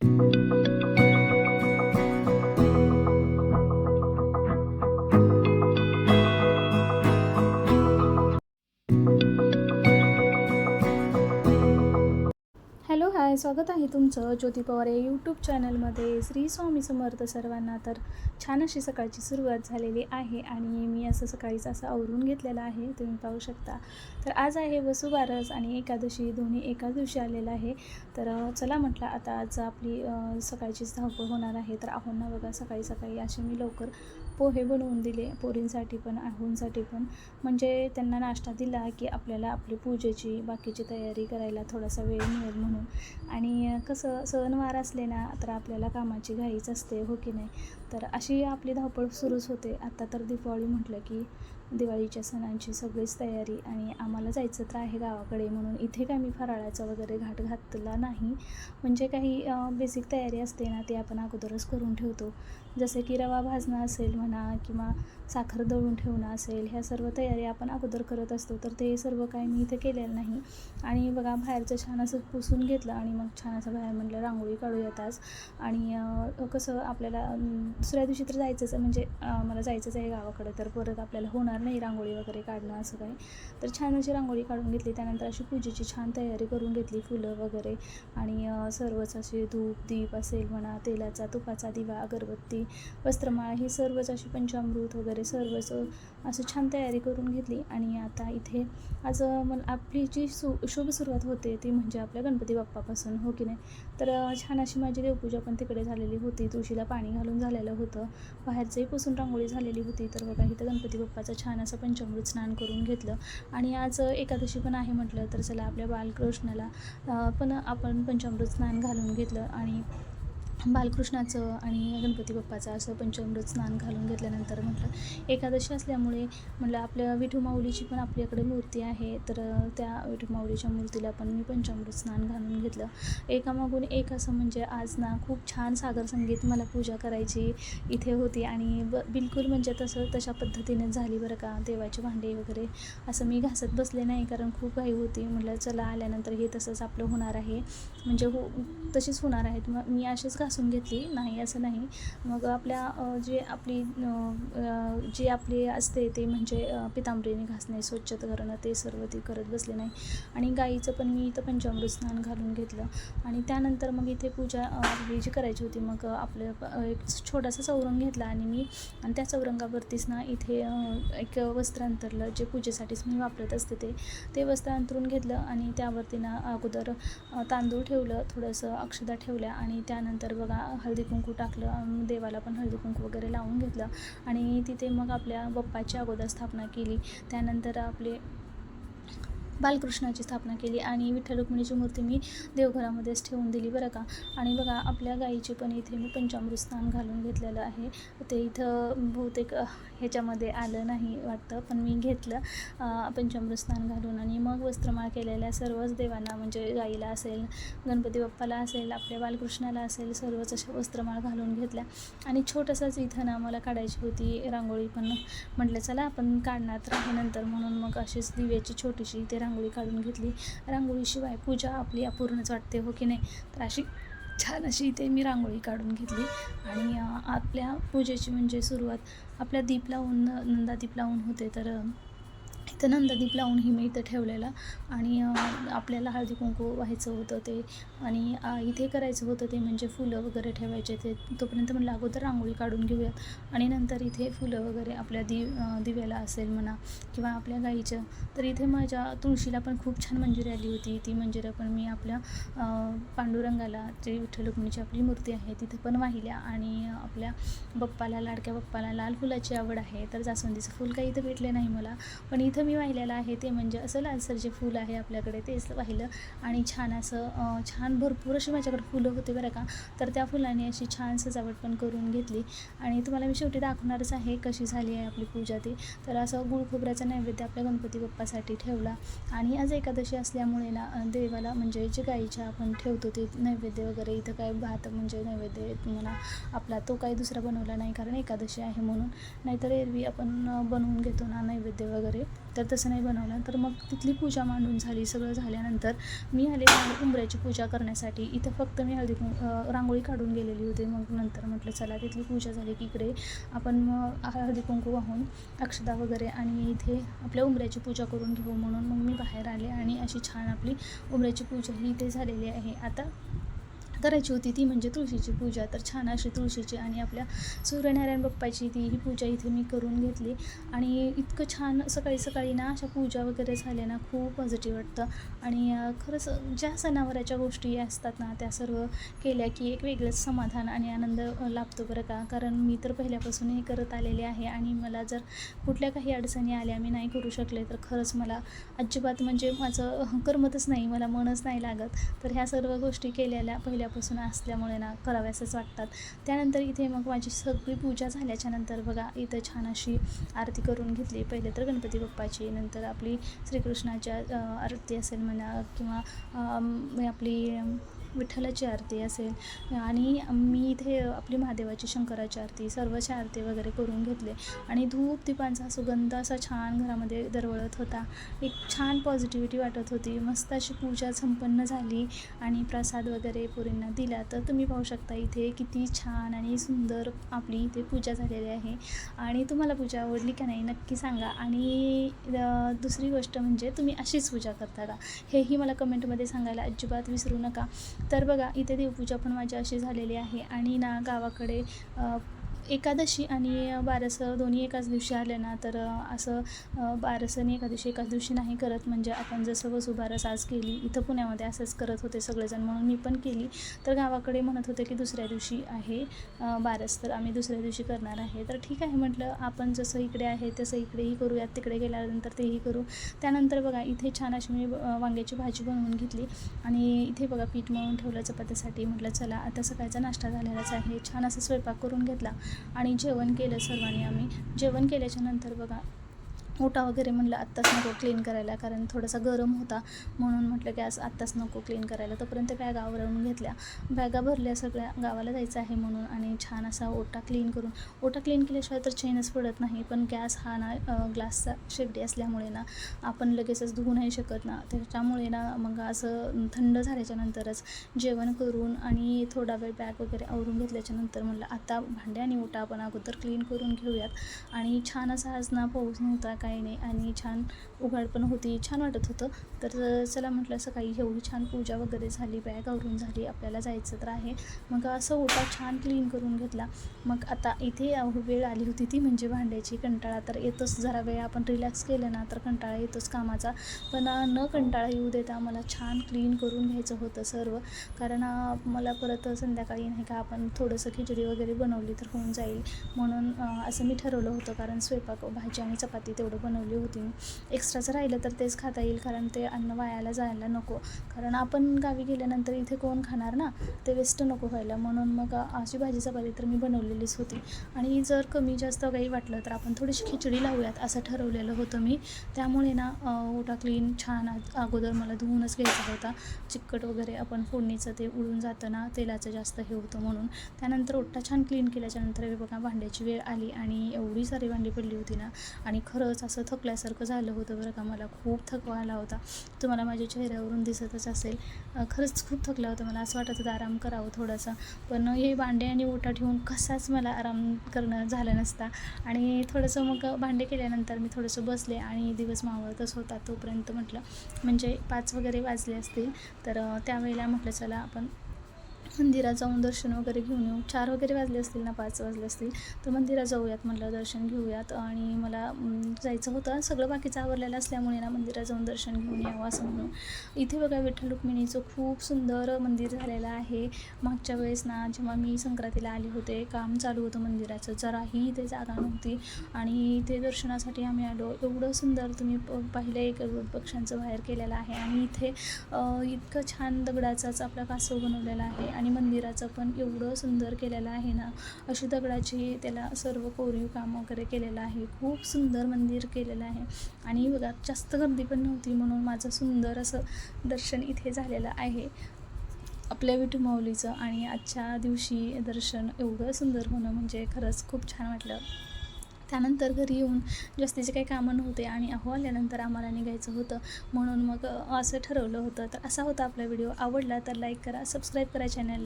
Hello hi स्वागत आहे तुमचं ज्योती पवार या यूट्यूब चॅनलमध्ये श्री स्वामी समर्थ सर्वांना तर छान अशी सकाळची सुरुवात झालेली आहे आणि मी असं सकाळीच असं आवरून घेतलेलं आहे तुम्ही पाहू शकता. तर आज आहे वसुबारस आणि एकादशी दोन्ही एकाच दिवशी आलेलं आहे. तर चला म्हटलं आता आज आपली सकाळचीच धावपळ होणार आहे. तर आहोंना बघा सकाळी सकाळी असे मी लवकर पोहे बनवून दिले पोरींसाठी पण आहोंसाठी पण. म्हणजे त्यांना नाश्ता दिला की आपल्याला आपली पूजेची बाकीची तयारी करायला थोडासा वेळ मिळेल म्हणून. आणि कसं सणवार असले ना तर आपल्याला कामाची घाईच असते हो की नाही? तर अशी आपली धावपळ सुरूच होते. आता तर दीपावली म्हटलं की दिवाळीच्या सणांची सगळीच तयारी आणि आम्हाला जायचं तर आहे गावाकडे म्हणून. इथे काय मी फराळाचा वगैरे घाट घातला नाही. म्हणजे काही बेसिक तयारी असते ना ती आपण अगोदरच करून ठेवतो. जसे की रवा भाजणं असेल म्हणा किंवा साखर दळून ठेवणं असेल ह्या सर्व तयारी आपण अगोदर करत असतो. तर ते सर्व काही मी इथे केलेलं नाही. आणि बघा बाहेरचं छान असं पुसून घेतलं आणि मग छान असं बाहेर म्हटलं रांगोळी काढूयात आज आणि कसं आपल्याला दुसऱ्या दिवशी तर जायचंच आहे. म्हणजे मला जायचंच आहे गावाकडे तर परत आपल्याला होणार नाही रांगोळी वगैरे काढणं असं काही. तर छान अशी रांगोळी काढून घेतली. त्यानंतर अशी पूजेची छान तयारी करून घेतली फुलं वगैरे. आणि सर्वच असे धूप दीप असेल म्हणा तेलाचा तुपाचा दिवा अगरबत्ती वस्त्रमाळा ही सर्वच अशी पंचामृत वगैरे सर्वच असं छान तयारी करून घेतली. आणि आता इथे आज मला आपली जी सु शुभ सुरुवात होते ती म्हणजे आपल्या गणपती बाप्पापासून हो की नाही? तर छान अशी माझी देवपूजा पण तिकडे झालेली होती. तुळशीला पाणी घालून झालेलं होतं. बाहेरचंही पुसून रांगोळी झालेली होती. तर बघा इथं गणपती बाप्पाचा छान असं पंचामृत स्नान करून घेतलं. आणि आज एकादशी पण आहे म्हटलं तर चला आपल्या बालकृष्णाला पण आपण पंचामृत स्नान घालून घेतलं. आणि बालकृष्णाचं आणि गणपती बाप्पाचं असं पंचामृत स्नान घालून घेतल्यानंतर म्हटलं एकादशी असल्यामुळे म्हटलं आपल्या विठू माऊलीची पण आपल्याकडे मूर्ती आहे. तर त्या विठू माऊलीच्या मूर्तीला पण मी पंचामृत स्नान घालून घेतलं. एकामागून एक असं म्हणजे आज ना खूप छान सागर संगीत मला पूजा करायची इथे होती. आणि ब बिलकुल म्हणजे तसं तशा पद्धतीने झाली बरं का देवाचे भांडे वगैरे असं मी घासत बसले नाही. कारण खूप घाई होती. म्हटलं चला आल्यानंतर हे तसंच आपलं होणार आहे. म्हणजे हो तशीच होणार आहेत मग मी अशीच घासून घेतली नाही असं नाही. मग आपल्या जे आपली जे जी आपली असते ते म्हणजे पितांबरीने घासणे स्वच्छ करणं ते सर्व ती करत बसले नाही. आणि गाईचं पण मी इथं पंचामृत स्नान घालून घेतलं. आणि त्यानंतर मग इथे पूजा आपली जी करायची होती मग आपलं एक छोटासा चौरंग घेतला. आणि मी आणि त्या चौरंगावरतीच ना इथे एक वस्त्र अंतरलं जे पूजेसाठीच मी वापरत असते ते ते वस्त्र अंतरून घेतलं. आणि त्यावरती ना अगोदर तांदूळ ठेवलं थोडंसं अक्षदा ठेवल्या आणि त्यानंतर बघा हळदी कुंकू टाकलं देवाला पण हळदी कुंकू वगैरे लावून घेतलं आणि तिथे मग आपल्या बाप्पाची अगोदर स्थापना केली. त्यानंतर आपले बालकृष्णाची स्थापना केली आणि विठ्ठल रुक्मिणीची मूर्ती मी देवघरामध्येच ठेवून दिली बरं का. आणि बघा आपल्या गाईचे पण इथे मी पंचामृत स्नान घालून घेतलेलं आहे. ते इथं बहुतेक ह्याच्यामध्ये आलं नाही वाटतं पण मी घेतलं पंचामृत स्नान घालून. आणि मग वस्त्रमाळ केलेल्या सर्वच देवांना म्हणजे गाईला असेल गणपती बाप्पाला असेल आपल्या बालकृष्णाला असेल सर्वच अशा वस्त्रमाळ घालून घेतल्या. आणि छोटंसंच इथं ना मला काढायची होती रांगोळी पण म्हटलं चला आपण काढणार तर नंतर. म्हणून मग अशीच दिव्याची छोटीशी इथे रांगोळी काढून घेतली. रांगोळीशिवाय पूजा आपली अपूर्णच वाटते हो की नाही? तर अशी छान अशी इथे मी रांगोळी काढून घेतली. आणि आपल्या पूजेची म्हणजे सुरुवात आपल्या दीप लावून नंदा दीप लावून होते. तर अं, इथं नंदादीप लावून ही मी इथं ठेवलेलं. आणि आपल्याला हळदी कुंकू व्हायचं होतं ते. आणि इथे करायचं होतं ते म्हणजे फुलं वगैरे ठेवायचे ते. तोपर्यंत म्हणलं अगोदर रांगोळी काढून घेऊयात. आणि नंतर इथे फुलं वगैरे आपल्या दि दिव्याला असेल म्हणा किंवा आपल्या गाईच्या तर इथे माझ्या तुळशीला पण खूप छान मंजिरी आली होती. ती मंजिऱ्या पण मी आपल्या पांडुरंगाला जे विठ्ठल रुक्मिणीची आपली मूर्ती आहे तिथे पण वाहिल्या. आणि आपल्या बप्पाला लाडक्या बप्पाला लाल फुलाची आवड आहे. तर जास्वंदीचं फुल काही इथं भेटले नाही मला. पण इथं मी वाहिलेलं आहे ते म्हणजे असं लालसर जे फूल आहे आपल्याकडे तेच वाहिलं. आणि छान असं छान भरपूर अशी माझ्याकडे फुलं होते बरं का. तर त्या फुलांनी अशी छान सजावट पण करून घेतली. आणि तुम्हाला मी शेवटी दाखवणारच आहे कशी झाली आहे आपली पूजा ती. तर असं गुळ खोबऱ्याचा नैवेद्य आपल्या गणपती बाप्पासाठी ठेवला. आणि आज एकादशी असल्यामुळे ना देवाला म्हणजे जे गाईच्या आपण ठेवतो ते नैवेद्य वगैरे इथं काय भात म्हणजे नैवेद्य म्हणा आपला तो काही दुसरा बनवला नाही कारण एकादशी आहे म्हणून. नाहीतर एरवी आपण बनवून घेतो ना नैवेद्य वगैरे. तर तसं नाही बनवलं. तर मग तिथली पूजा मांडून झाली. सगळं झाल्यानंतर मी आले उंबऱ्याची पूजा करण्यासाठी. इथं फक्त मी हळदी रांगोळी काढून गेलेली होती. मग नंतर म्हटलं चला तिथली पूजा झाली की इकडे आपण मग हळदी कुंकू वाहून अक्षदा वगैरे आणि इथे आपल्या उंबऱ्याची पूजा करून घेऊ म्हणून मग मी बाहेर आले आणि अशी छान आपली उंबऱ्याची पूजा ही इथे झालेली आहे. आता करायची होती ती म्हणजे तुळशीची पूजा. तर छान अशी तुळशीची आणि आपल्या सूर्यनारायण बाप्पाची ती ही पूजा इथे मी करून घेतली. आणि इतकं छान सकाळी सकाळी ना अशा पूजा वगैरे झाल्या ना खूप पॉझिटिव्ह वाटतं. आणि खरंच ज्या सणावाराच्या गोष्टी असतात ना त्या सर्व केल्या की एक वेगळंच समाधान आणि आनंद लाभतो बरं का. कारण मी तर पहिल्यापासून हे करत आलेले आहे आणि मला जर कुठल्या काही अडचणी आल्या मी नाही करू शकले तर खरंच मला अजिबात म्हणजे माझं करमतच नाही मला मनच नाही लागत. तर ह्या सर्व गोष्टी केलेल्या पहिल्यापासून असल्यामुळे ना कराव्यासच वाटतात. त्यानंतर इथे मग माझी सगळी पूजा झाल्याच्यानंतर बघा इथं छान अशी आरती करून घेतली. पहिले तर गणपती बाप्पाची नंतर आपली श्रीकृष्णाच्या आरती असेल म्हणा किंवा आपली विठ्ठलाची आरती असेल. आणि मी इथे आपली महादेवाची शंकराची आरती सर्वची आरती वगैरे करून घेतले. आणि धूप दीपांचा सुगंध असा छान घरामध्ये दरवळत होता. एक छान पॉझिटिव्हिटी वाटत होती. मस्त अशी पूजा संपन्न झाली आणि प्रसाद वगैरे पोरींना दिला. तर तुम्ही पाहू शकता इथे किती छान आणि सुंदर आपली इथे पूजा झालेली आहे. आणि तुम्हाला पूजा आवडली का नाही नक्की सांगा. आणि दुसरी गोष्ट म्हणजे तुम्ही अशीच पूजा करता का? हेही मला कमेंटमध्ये सांगायला अजिबात विसरू नका. तर बघा इथे देवपूजा पण माझी अशी झालेली आहे आणि ना गावाकडे एकादशी आणि बारसं दोन्ही एकाच दिवशी आले ना तर असं बारसं एका दिवशी एकाच दिवशी नाही करत. म्हणजे आपण जसं वसुबारस आज केली इथं पुण्यामध्ये असंच करत होते सगळेजण. म्हणून मी पण केली. तर गावाकडे म्हणत होते की दुसऱ्या दिवशी आहे बारस तर आम्ही दुसऱ्या दिवशी करणार आहे. तर ठीक आहे म्हटलं आपण जसं इकडे आहे तसं इकडेही करूयात. तिकडे गेल्यानंतर तेही करू. त्यानंतर बघा इथे छान अशी मी वांग्याची भाजी बनवून घेतली. आणि इथे बघा पीठ मळून ठेवलं चपात्यासाठी म्हटलं चला आता सकाळचा नाश्ता झालेलाच आहे. छान असं स्वयंपाक करून घेतला. आणि जेवण केलं सर्वांनी आम्ही. जेवण केल्याच्यानंतर बघा ओटा वगैरे म्हणलं आत्ताच नको क्लीन करायला कारण थोडासा गरम होता. म्हणून म्हटलं की आज आत्ताच नको क्लीन करायला. तोपर्यंत बॅगा आवरून घेतल्या. बॅगा भरल्या सगळ्या गावाला जायचं आहे म्हणून आणि छान असा ओटा क्लीन करून. ओटा क्लीन केल्याशिवाय तर चेनच पडत नाही पण गॅस हा ना ग्लासचा शेगडी असल्यामुळे ना आपण लगेचच धुवू नाही शकत ना. त्याच्यामुळे ना मग असं थंड झाल्याच्या नंतरच जेवण करून आणि थोडा वेळ बॅग वगैरे आवरून घेतल्याच्या नंतर म्हणलं आता भांडे आणि ओटा आपण अगोदर क्लीन करून घेऊयात. आणि छान असा आज ना पाऊस नव्हता काही नाही. आणि छान उघाड पण होती. छान वाटत होतं. तर चला म्हटलं सकाळी एवढी छान पूजा वगैरे झाली बॅग आवरून झाली आपल्याला जायचं तर आहे. मग असं ओटा छान क्लीन करून घेतला. मग आता इथे वेळ आली होती ती म्हणजे भांड्याची. कंटाळा तर येतोच. जरा वेळ आपण रिलॅक्स केलं ना तर कंटाळा येतोच कामाचा. पण न कंटाळा येऊ देता मला छान क्लीन करून घ्यायचं होतं सर्व. कारण मला परत संध्याकाळी नाही का आपण थोडंसं खिचडी वगैरे बनवली तर होऊन जाईल. म्हणून असं मी ठरवलं होतं. कारण स्वयंपाक भाजी आणि चपाती तेवढं बनवली होती. मी एक्स्ट्राचं राहिलं तर तेच खाता येईल कारण ते अन्न वायाला जायला नको. कारण आपण गावी गेल्यानंतर इथे कोण खाणार ना? ते वेस्ट नको व्हायला. म्हणून मग अशी भाजी चपाती तर मी बनवलेलीच होती. आणि जर कमी जास्त काही वाटलं तर आपण थोडीशी खिचडी लावूयात असं ठरवलेलं होतं मी. त्यामुळे ना ओटा क्लीन छान अगोदर मला धुवूनच घ्यायचा होता. चिकट वगैरे आपण फोडणीचं ते उडून जातं ना तेलाचं जास्त हे होतं म्हणून. त्यानंतर ओटा छान क्लीन केल्याच्यानंतर बघा भांड्याची वेळ आली आणि एवढी सारी भांडी पडली होती ना. आणि खरंच असं थकल्यासारखं झालं होतं बरं का. मला खूप थकवा आला होता. तुम्हाला माझ्या चेहऱ्यावरून दिसतच असेल. खरंच खूप थकलं होतं. मला असं वाटत होतं आराम करावं थोडासा. पण हे भांडे आणि ओटा ठेवून कसाच मला आराम करणं झालं नसता. आणि थोडंसं मग भांडे केल्यानंतर मी थोडंसं बसले आणि दिवस मावळतच होता तोपर्यंत म्हटलं म्हणजे पाच वगैरे वाजले असतील तर त्यावेळेला म्हटलं चला आपण मंदिरात जाऊन दर्शन वगैरे घेऊन येऊ. चार वगैरे वाजले असतील ना पाच वाजले असतील तर मंदिरात जाऊयात म्हटलं दर्शन घेऊयात. आणि मला जायचं होतं. सगळं बाकीचं आवरलेलं असल्यामुळे ना मंदिरात जाऊन दर्शन घेऊन यावं असं म्हणून. इथे बघा विठ्ठल रुक्मिणीचं खूप सुंदर मंदिर झालेलं आहे. मागच्या वेळेस ना जेव्हा मी संक्रांतीला आले होते काम चालू होतं मंदिराचं. जराही इथे जागा नव्हती. आणि इथे दर्शनासाठी आम्ही आलो. एवढं सुंदर तुम्ही प- पाहिलं एक पक्ष्यांचं बाहेर केलेलं आहे. आणि इथे इतकं छान दगडाचाच आपला कासव बनवलेला आहे. आणि मंदिराचं पण एवढं सुंदर केलेलं आहे ना अशी दगडाची त्याला सर्व कोरीव काम वगैरे केलेलं आहे. खूप सुंदर मंदिर केलेलं आहे. आणि बघा जास्त गर्दी पण नव्हती म्हणून माझं सुंदर असं दर्शन इथे झालेलं आहे. आपल्या विठुमाऊलीचं आणि आजच्या दिवशी दर्शन एवढं सुंदर होणं म्हणजे खरंच खूप छान वाटलं. त्यानंतर घरी येऊन जास्तीचे काही कामं नव्हते आणि अहो आल्यानंतर आम्हाला निघायचं होतं. म्हणून मग असं ठरवलं होतं. तर असा होता आपला व्हिडिओ. आवडला तर लाईक करा सबस्क्राईब करा चॅनल